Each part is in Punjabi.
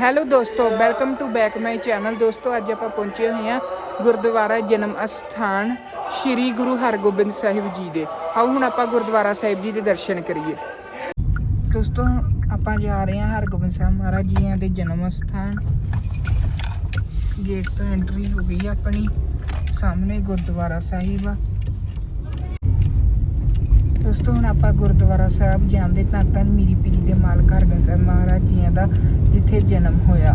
ਹੈਲੋ ਦੋਸਤੋ welcome to back my channel ਦੋਸਤੋ, ਅੱਜ ਆਪਾਂ ਪਹੁੰਚੇ ਹੋਏ ਹਾਂ ਗੁਰਦੁਆਰਾ ਜਨਮ ਅਸਥਾਨ ਸ੍ਰੀ ਗੁਰੂ ਹਰਗੋਬਿੰਦ ਸਾਹਿਬ ਜੀ ਦੇ। ਆਓ ਹੁਣ ਆਪਾਂ ਗੁਰਦੁਆਰਾ ਸਾਹਿਬ ਜੀ ਦੇ ਦਰਸ਼ਨ ਕਰੀਏ। ਦੋਸਤੋ, ਆਪਾਂ ਜਾ ਰਹੇ ਹਾਂ ਹਰਗੋਬਿੰਦ ਸਾਹਿਬ ਮਹਾਰਾਜ ਜੀਆਂ ਦੇ ਜਨਮ ਅਸਥਾਨ। ਗੇਟ ਤੋਂ ਐਂਟਰੀ ਹੋ ਗਈ ਆਪਣੀ, ਸਾਹਮਣੇ ਗੁਰਦੁਆਰਾ ਸਾਹਿਬ ਆ। ਦੋਸਤੋ, ਹੁਣ ਆਪਾਂ ਗੁਰਦੁਆਰਾ ਸਾਹਿਬ ਜਾਂਦੇ ਤਾਂ ਧੰਨ ਮੀਰੀ ਪੀਰੀ ਦੇ ਮਾਲਕ ਹਰਗੋਬਿੰਦ ਸਾਹਿਬ ਮਹਾਰਾਜ ਜੀਆਂ ਦਾ ਜਿੱਥੇ ਜਨਮ ਹੋਇਆ।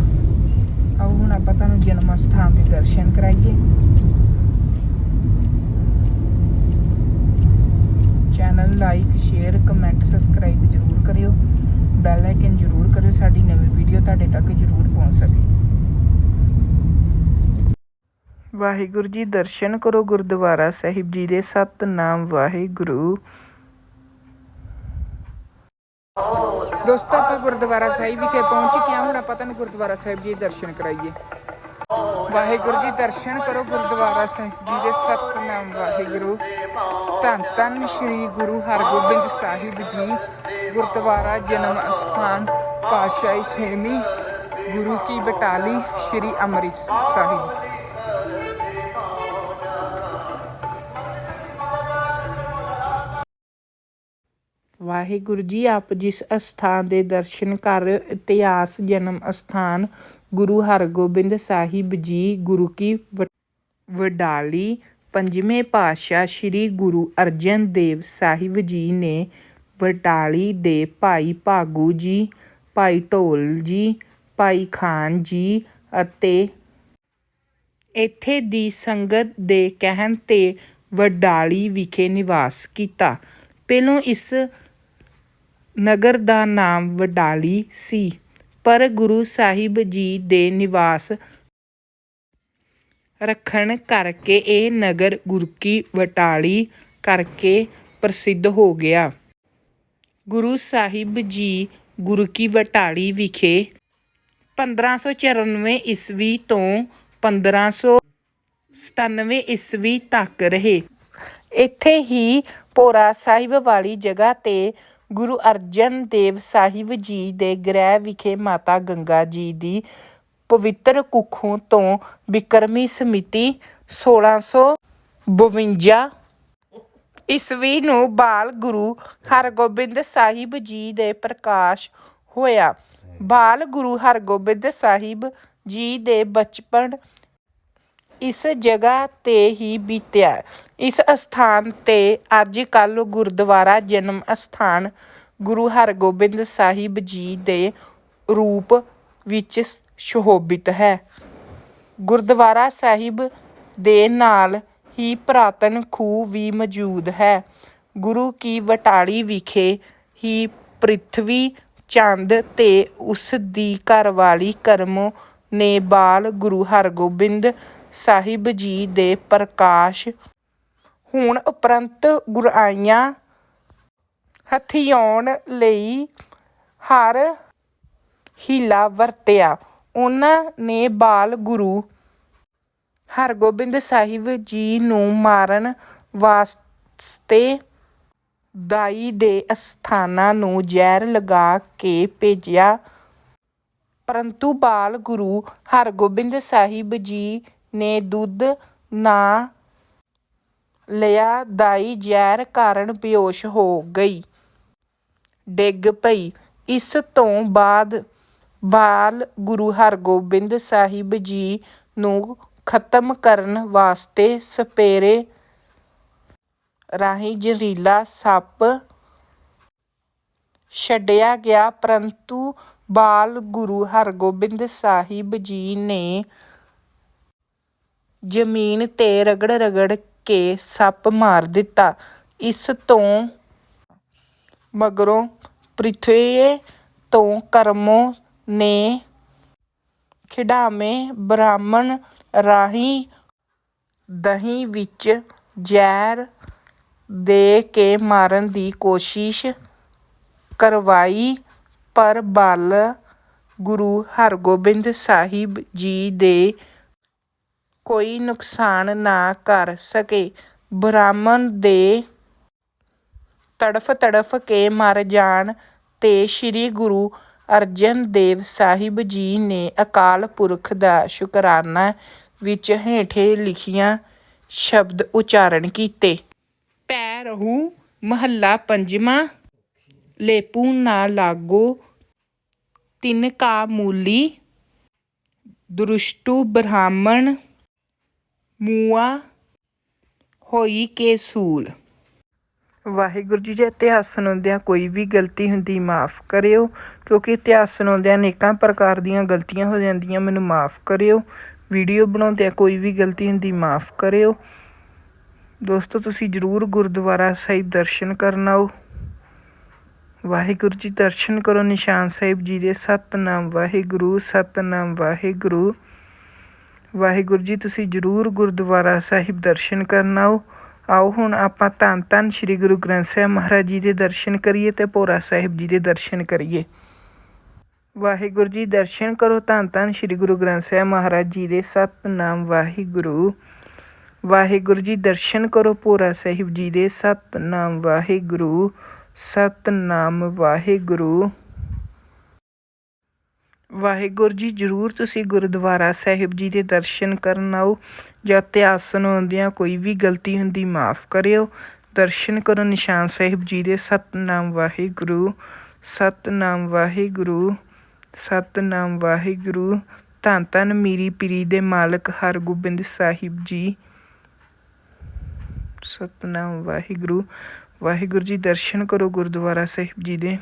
ਆਓ ਹੁਣ ਆਪਾਂ ਤੁਹਾਨੂੰ ਜਨਮ ਸਥਾਨ ਦੇ ਦਰਸ਼ਨ ਕਰਾਈਏ। Channel like, share, comment, subscribe ਜਰੂਰ ਕਰਿਓ। ਬੈਲ ਆਈਕਨ ਜਰੂਰ ਕਰਿਓ, ਸਾਡੀ ਨਵੀਂ ਵੀਡੀਓ ਤੁਹਾਡੇ ਤੱਕ ਜਰੂਰ ਪਹੁੰਚ ਸਕੇ। ਵਾਹਿਗੁਰੂ ਜੀ, ਦਰਸ਼ਨ ਕਰੋ ਗੁਰਦੁਆਰਾ ਸਾਹਿਬ ਜੀ ਦੇ ਸਤਨਾਮ ਵਾਹਿਗੁਰੂ। ਦੋਸਤੋ, ਆਪਾਂ ਗੁਰਦੁਆਰਾ ਸਾਹਿਬ ਵਿਖੇ ਪਹੁੰਚ ਚੁੱਕੇ ਹੁਣ ਆਪਾਂ ਤੁਹਾਨੂੰ ਗੁਰਦੁਆਰਾ ਸਾਹਿਬ ਜੀ ਦੇ ਦਰਸ਼ਨ ਕਰਾਈਏ। ਵਾਹਿਗੁਰੂ ਜੀ, ਦਰਸ਼ਨ ਕਰੋ ਗੁਰਦੁਆਰਾ ਸਾਹਿਬ ਜੀ ਦੇ ਸਤਨਾਮ। ਵਾਹਿਗੁਰੂ। ਧੰਨ ਧੰਨ ਸ੍ਰੀ ਗੁਰੂ ਹਰਗੋਬਿੰਦ ਸਾਹਿਬ ਜੀ, ਗੁਰਦੁਆਰਾ ਜਨਮ ਅਸਥਾਨ, ਪਾਤਸ਼ਾਹੀ ਛੇਵੀਂ, ਗੁਰੂ ਕੀ ਬਟਾਲੀ, ਸ੍ਰੀ ਅੰਮ੍ਰਿਤਸਰ ਸਾਹਿਬ। ਵਾਹਿਗੁਰੂ ਜੀ, ਆਪ ਜਿਸ ਅਸਥਾਨ ਦੇ ਦਰਸ਼ਨ ਕਰ ਇਤਿਹਾਸ ਜਨਮ ਅਸਥਾਨ ਗੁਰੂ ਹਰਗੋਬਿੰਦ ਸਾਹਿਬ ਜੀ, ਗੁਰੂ ਕੀ ਵਡਾਲੀ, ਪੰਜਵੇਂ ਪਾਤਸ਼ਾਹ ਸ੍ਰੀ ਗੁਰੂ ਅਰਜਨ ਦੇਵ ਸਾਹਿਬ ਜੀ ਨੇ ਵਡਾਲੀ ਦੇ ਭਾਈ ਭਾਗੂ ਜੀ, ਭਾਈ ਢੋਲ ਜੀ, ਭਾਈ ਖਾਨ ਜੀ ਅਤੇ ਇੱਥੇ ਦੀ ਸੰਗਤ ਦੇ ਕਹਿਣ ਤੇ ਵਡਾਲੀ ਵਿਖੇ ਨਿਵਾਸ ਕੀਤਾ। ਪਹਿਲੋਂ ਇਸ ਨਗਰ ਦਾ ਨਾਮ ਵਡਾਲੀ ਸੀ। ਪਰ ਗੁਰੂ ਸਾਹਿਬ ਜੀ ਦੇ ਨਿਵਾਸ ਰੱਖਣ ਕਰਕੇ ਇਹ ਨਗਰ ਗੁਰਕੀ ਵਟਾਲੀ ਕਰਕੇ ਪ੍ਰਸਿੱਧ ਹੋ ਗਿਆ। ਗੁਰੂ ਸਾਹਿਬ ਜੀ ਗੁਰਕੀ ਵਟਾਲੀ ਵਿਖੇ 1594 ਈਸਵੀ ਤੋਂ 1597 ਈਸਵੀ ਤੱਕ ਰਹੇ। ਇੱਥੇ ਹੀ ਪੋਰਾ ਸਾਹਿਬ ਵਾਲੀ ਜਗ੍ਹਾ ਤੇ ਗੁਰੂ ਅਰਜਨ ਦੇਵ ਸਾਹਿਬ ਜੀ ਦੇ ਗ੍ਰਹਿ ਵਿਖੇ ਮਾਤਾ ਗੰਗਾ ਜੀ ਦੀ ਪਵਿੱਤਰ ਕੁੱਖੋਂ ਤੋਂ ਬਿਕਰਮੀ ਸਮਿਤੀ 1652 ਈਸਵੀ ਨੂੰ ਬਾਲ ਗੁਰੂ ਹਰਗੋਬਿੰਦ ਸਾਹਿਬ ਜੀ ਦੇ ਪ੍ਰਕਾਸ਼ ਹੋਇਆ। ਬਾਲ ਗੁਰੂ ਹਰਗੋਬਿੰਦ ਸਾਹਿਬ ਜੀ ਦੇ ਬਚਪਨ ਇਸ ਜਗ੍ਹਾ ਤੇ ਹੀ ਬੀਤਿਆ। ਇਸ ਅਸਥਾਨ ਤੇ ਅੱਜ ਕੱਲ ਗੁਰਦੁਆਰਾ ਜਨਮ ਅਸਥਾਨ ਗੁਰੂ ਹਰਗੋਬਿੰਦ ਸਾਹਿਬ ਜੀ ਦੇ ਰੂਪ ਵਿੱਚ ਸ਼ੋਭਿਤ ਹੈ। ਗੁਰਦੁਆਰਾ ਸਾਹਿਬ ਦੇ ਨਾਲ ਹੀ ਪੁਰਾਤਨ ਖੂਹ ਵੀ ਮੌਜੂਦ ਹੈ। ਗੁਰੂ ਕੀ ਵਟਾਲੀ ਵਿਖੇ ਹੀ ਪ੍ਰਿਥਵੀ ਚੰਦ ਤੇ ਉਸ ਦੀ ਘਰਵਾਲੀ ਕਰਮੋ ਨੇ ਬਾਲ ਗੁਰੂ ਹਰਗੋਬਿੰਦ ਸਾਹਿਬ ਜੀ ਦੇ ਪ੍ਰਕਾਸ਼ ਹੁਣ ਉਪਰੰਤ ਗੁਰਾਈਆਂ ਹਥਿਆਉਣ ਲਈ ਹਰ ਹੀਲਾ ਵਰਤਿਆ। ਉਹਨਾਂ ਨੇ ਬਾਲ ਗੁਰੂ ਹਰਗੋਬਿੰਦ ਸਾਹਿਬ ਜੀ ਨੂੰ ਮਾਰਨ ਵਾਸਤੇ ਦਾਈ ਦੇ ਅਸਥਾਨਾਂ ਨੂੰ ਜ਼ਹਿਰ ਲਗਾ ਕੇ ਭੇਜਿਆ। ਪਰੰਤੂ ਬਾਲ ਗੁਰੂ ਹਰਗੋਬਿੰਦ ਸਾਹਿਬ ਜੀ ਨੇ ਦੁੱਧ ਨਾ ਲਿਆ ਦਾਈ ਜ਼ਹਿਰ ਕਾਰਨ ਬੇਹੋਸ਼ ਹੋ ਗਈ। ਡਿੱਗ ਪਈ। ਇਸ ਤੋਂ ਬਾਅਦ ਬਾਲ ਗੁਰੂ ਹਰਗੋਬਿੰਦ ਸਾਹਿਬ ਜੀ ਨੂੰ ਖਤਮ ਕਰਨ ਵਾਸਤੇ ਸਪੇਰੇ ਰਾਹੀਂ ਜ਼ਹਿਰੀਲਾ ਸੱਪ ਛੱਡਿਆ ਗਿਆ, ਪਰੰਤੂ ਬਾਲ ਗੁਰੂ ਹਰਗੋਬਿੰਦ ਸਾਹਿਬ ਜੀ ਨੇ ਜ਼ਮੀਨ ਤੇ ਰਗੜ ਰਗੜ ਕੇ ਸੱਪ ਮਾਰ ਦਿੱਤਾ। ਇਸ ਤੋਂ ਮਗਰੋਂ ਪ੍ਰਿਥਵੀ ਤੋਂ ਕਰਮੋ ਨੇ ਖਿਡਾਵੇਂ ਬ੍ਰਾਹਮਣ ਰਾਹੀਂ ਦਹੀਂ ਵਿੱਚ ਜ਼ਹਿਰ ਦੇ ਕੇ ਮਾਰਨ ਦੀ ਕੋਸ਼ਿਸ਼ ਕਰਵਾਈ, ਪਰ ਬਾਲ ਗੁਰੂ ਹਰਗੋਬਿੰਦ ਸਾਹਿਬ ਜੀ ਦੇ ਕੋਈ ਨੁਕਸਾਨ ਨਾ ਕਰ ਸਕੇ। ਬ੍ਰਾਹਮਣ ਦੇ ਤੜਫ ਤੜਫ ਕੇ ਮਰ ਜਾਣ ਤੇ ਸ੍ਰੀ ਗੁਰੂ ਅਰਜਨ ਦੇਵ ਸਾਹਿਬ ਜੀ ਨੇ ਅਕਾਲ ਪੁਰਖ ਦਾ ਸ਼ੁਕਰਾਨਾ ਵਿੱਚ ਹੇਠੇ ਲਿਖੀਆਂ ਸ਼ਬਦ ਉਚਾਰਨ ਕੀਤੇ। ਪੈ ਰਹੂ ਮਹੱਲਾ ਪੰਜਵਾਂ, ਲੇਪੂ ਨਾ ਲਾਗੋ, ਤਿੰਨ ਕਾ ਮੂਲੀ, ਦੁਰਸ਼ਟੂ ਬ੍ਰਾਹਮਣ ਮੂਆ ਹੋਈ ਕੇ ਸੂਲ। ਵਾਹਿਗੁਰੂ ਜੀ ਜੇ ਇਤਿਹਾਸ ਸੁਣਾਉਂਦਿਆਂ ਕੋਈ ਵੀ ਗਲਤੀ ਹੁੰਦੀ ਮਾਫ ਕਰਿਓ, ਕਿਉਂਕਿ ਇਤਿਹਾਸ ਸੁਣਾਉਂਦਿਆਂ ਅਨੇਕਾਂ ਪ੍ਰਕਾਰ ਦੀਆਂ ਗਲਤੀਆਂ ਹੋ ਜਾਂਦੀਆਂ, ਮੈਨੂੰ ਮਾਫ ਕਰਿਓ। ਵੀਡੀਓ ਬਣਾਉਂਦਿਆਂ ਕੋਈ ਵੀ ਗਲਤੀ ਹੁੰਦੀ ਮਾਫ ਕਰਿਓ। ਦੋਸਤੋ, ਤੁਸੀਂ ਜਰੂਰ ਗੁਰਦੁਆਰਾ ਸਾਹਿਬ ਦਰਸ਼ਨ ਕਰਨ ਆਓ। ਵਾਹਿਗੁਰੂ ਜੀ ਦਰਸ਼ਨ ਕਰੋ, ਨਿਸ਼ਾਨ ਸਾਹਿਬ ਜੀ ਦੇ ਸਤਨਾਮ ਵਾਹਿਗੁਰੂ ਸਤਨਾਮ ਵਾਹਿਗੁਰੂ। ਵਾਹਿਗੁਰੂ ਜੀ, ਤੁਸੀਂ ਜਰੂਰ ਗੁਰਦੁਆਰਾ ਸਾਹਿਬ ਦਰਸ਼ਨ ਕਰਨ ਆਓ। ਆਓ ਹੁਣ ਆਪਾਂ ਧੰਨ ਧੰਨ ਸ੍ਰੀ ਗੁਰੂ ਗ੍ਰੰਥ ਸਾਹਿਬ ਮਹਾਰਾਜ ਜੀ ਦੇ ਦਰਸ਼ਨ ਕਰੀਏ ਤੇ ਭੋਰਾ ਸਾਹਿਬ ਜੀ ਦੇ ਦਰਸ਼ਨ ਕਰੀਏ। ਵਾਹਿਗੁਰੂ ਜੀ, ਦਰਸ਼ਨ ਕਰੋ ਧੰਨ ਧੰਨ ਸ੍ਰੀ ਗੁਰੂ ਗ੍ਰੰਥ ਸਾਹਿਬ ਮਹਾਰਾਜ ਜੀ ਦੇ ਸਤਨਾਮ ਵਾਹਿਗੁਰੂ। ਵਾਹਿਗੁਰੂ ਜੀ, ਦਰਸ਼ਨ ਕਰੋ ਭੋਰਾ ਸਾਹਿਬ ਜੀ ਦੇ ਸਤਨਾਮ ਵਾਹਿਗੁਰੂ। ਸਤਨਾਮ ਵਾਹਿਗੁਰੂ। ਵਾਹਿਗੁਰੂ ਜੀ, ਜਰੂਰ ਤੁਸੀਂ ਗੁਰਦੁਆਰਾ ਸਾਹਿਬ ਜੀ ਦੇ ਦਰਸ਼ਨ ਕਰਨ ਆਓ ਜਾਂ ਇਤਿਹਾਸ ਸੁਣਾਉਂਦਿਆਂ ਕੋਈ ਵੀ ਗਲਤੀ ਹੁੰਦੀ ਮਾਫ ਕਰਿਓ। ਦਰਸ਼ਨ ਕਰੋ ਨਿਸ਼ਾਨ ਸਾਹਿਬ ਜੀ ਦੇ। ਸਤਨਾਮ ਵਾਹਿਗੁਰੂ ਸਤਨਾਮ ਵਾਹਿਗੁਰੂ ਸਤਨਾਮ ਵਾਹਿਗੁਰੂ। ਧੰਨ ਧੰਨ ਮੀਰੀ ਪੀਰੀ ਦੇ ਮਾਲਕ ਹਰਗੋਬਿੰਦ ਸਾਹਿਬ ਜੀ। ਸਤਨਾਮ ਵਾਹਿਗੁਰੂ ਵਾਹਿਗੁਰੂ ਜੀ, ਦਰਸ਼ਨ ਕਰੋ ਗੁਰਦੁਆਰਾ ਸਾਹਿਬ ਜੀ ਦੇ।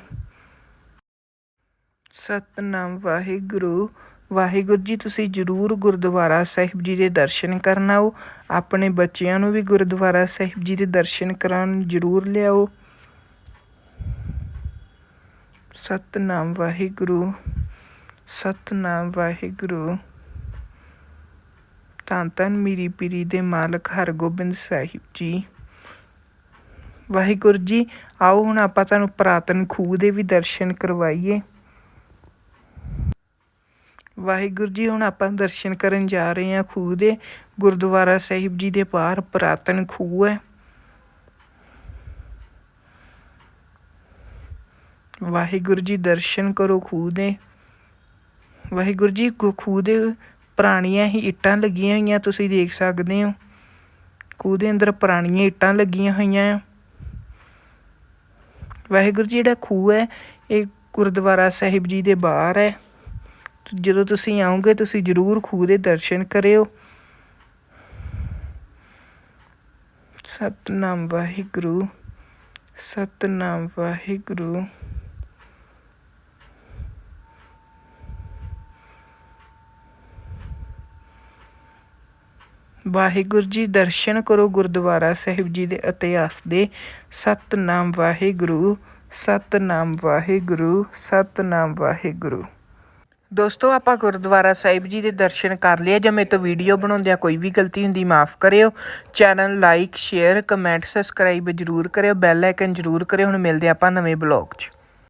ਸਤਨਾਮ ਵਾਹਿਗੁਰੂ। ਵਾਹਿਗੁਰੂ ਜੀ, ਤੁਸੀਂ ਜਰੂਰ ਗੁਰਦੁਆਰਾ ਸਾਹਿਬ ਜੀ ਦੇ ਦਰਸ਼ਨ ਕਰਨ ਆਓ। ਆਪਣੇ ਬੱਚਿਆਂ ਨੂੰ ਵੀ ਗੁਰਦੁਆਰਾ ਸਾਹਿਬ ਜੀ ਦੇ ਦਰਸ਼ਨ ਕਰਾਉਣ ਜਰੂਰ ਲਿਆਓ। ਸਤਨਾਮ ਵਾਹਿਗੁਰੂ ਸਤਨਾਮ ਵਾਹਿਗੁਰੂ। ਧੰਨ ਧੰਨ ਮੀਰੀ ਪੀਰੀ ਦੇ ਮਾਲਕ ਹਰਗੋਬਿੰਦ ਸਾਹਿਬ ਜੀ। ਵਾਹਿਗੁਰੂ ਜੀ, ਆਓ ਹੁਣ ਆਪਾਂ ਤੁਹਾਨੂੰ ਪ੍ਰਾਤਨ ਖੂਹ ਦੇ ਵੀ ਦਰਸ਼ਨ ਕਰਵਾਈਏ। ਵਾਹਿਗੁਰੂ ਜੀ, ਹੁਣ ਆਪਾਂ ਦਰਸ਼ਨ ਕਰਨ ਜਾ ਰਹੇ ਹਾਂ ਖੂਹ ਦੇ, ਗੁਰਦੁਆਰਾ ਸਾਹਿਬ ਜੀ ਦੇ ਬਾਹਰ ਪ੍ਰਾਤਨ ਖੂਹ ਹੈ। ਵਾਹਿਗੁਰੂ ਜੀ, ਦਰਸ਼ਨ ਕਰੋ ਖੂਹ ਦੇ। ਵਾਹਿਗੁਰੂ ਜੀ ਖੂਹ ਦੇ ਪੁਰਾਣੀਆਂ ਹੀ ਇੱਟਾਂ ਲੱਗੀਆਂ ਹੋਈਆਂ, ਤੁਸੀਂ ਦੇਖ ਸਕਦੇ ਹੋ। ਖੂਹ ਦੇ ਅੰਦਰ ਪੁਰਾਣੀਆਂ ਇੱਟਾਂ ਲੱਗੀਆਂ ਹੋਈਆਂ ਆ। ਵਾਹਿਗੁਰੂ ਜੀ, ਜਿਹੜਾ ਖੂਹ ਹੈ, ਇਹ ਗੁਰਦੁਆਰਾ ਸਾਹਿਬ ਜੀ ਦੇ ਬਾਹਰ ਹੈ। ਜਦੋਂ ਤੁਸੀਂ ਆਓਗੇ, ਤੁਸੀਂ ਜਰੂਰ ਖੂਹ ਦੇ ਦਰਸ਼ਨ ਕਰਿਓ। ਸਤਨਾਮ ਵਾਹਿਗੁਰੂ ਸਤਨਾਮ ਵਾਹਿਗੁਰੂ। ਵਾਹਿਗੁਰੂ ਜੀ, ਦਰਸ਼ਨ ਕਰੋ ਗੁਰਦੁਆਰਾ ਸਾਹਿਬ ਜੀ ਦੇ ਇਤਿਹਾਸ ਦੇ। ਸਤਨਾਮ ਵਾਹਿਗੁਰੂ ਸਤਨਾਮ ਵਾਹਿਗੁਰੂ ਸਤਨਾਮ ਵਾਹਿਗੁਰੂ। ਦੋਸਤੋ, ਆਪਾਂ ਗੁਰਦੁਆਰਾ ਸਾਹਿਬ ਜੀ ਦੇ ਦਰਸ਼ਨ ਕਰ ਲਿਆ ਜੇ ਮੇਰੇ ਤੋਂ ਵੀਡੀਓ ਬਣਾਉਂਦਿਆਂ ਕੋਈ ਵੀ ਗਲਤੀ ਹੁੰਦੀ, ਮਾਫ ਕਰਿਓ। Channel like share comment subscribe ਜਰੂਰ ਕਰਿਓ। ਬੈਲ ਆਈਕਨ ਜਰੂਰ ਕਰਿਓ। ਹੁਣ ਮਿਲਦੇ ਆਪਾਂ ਨਵੇਂ ਬਲੌਗ 'ਚ।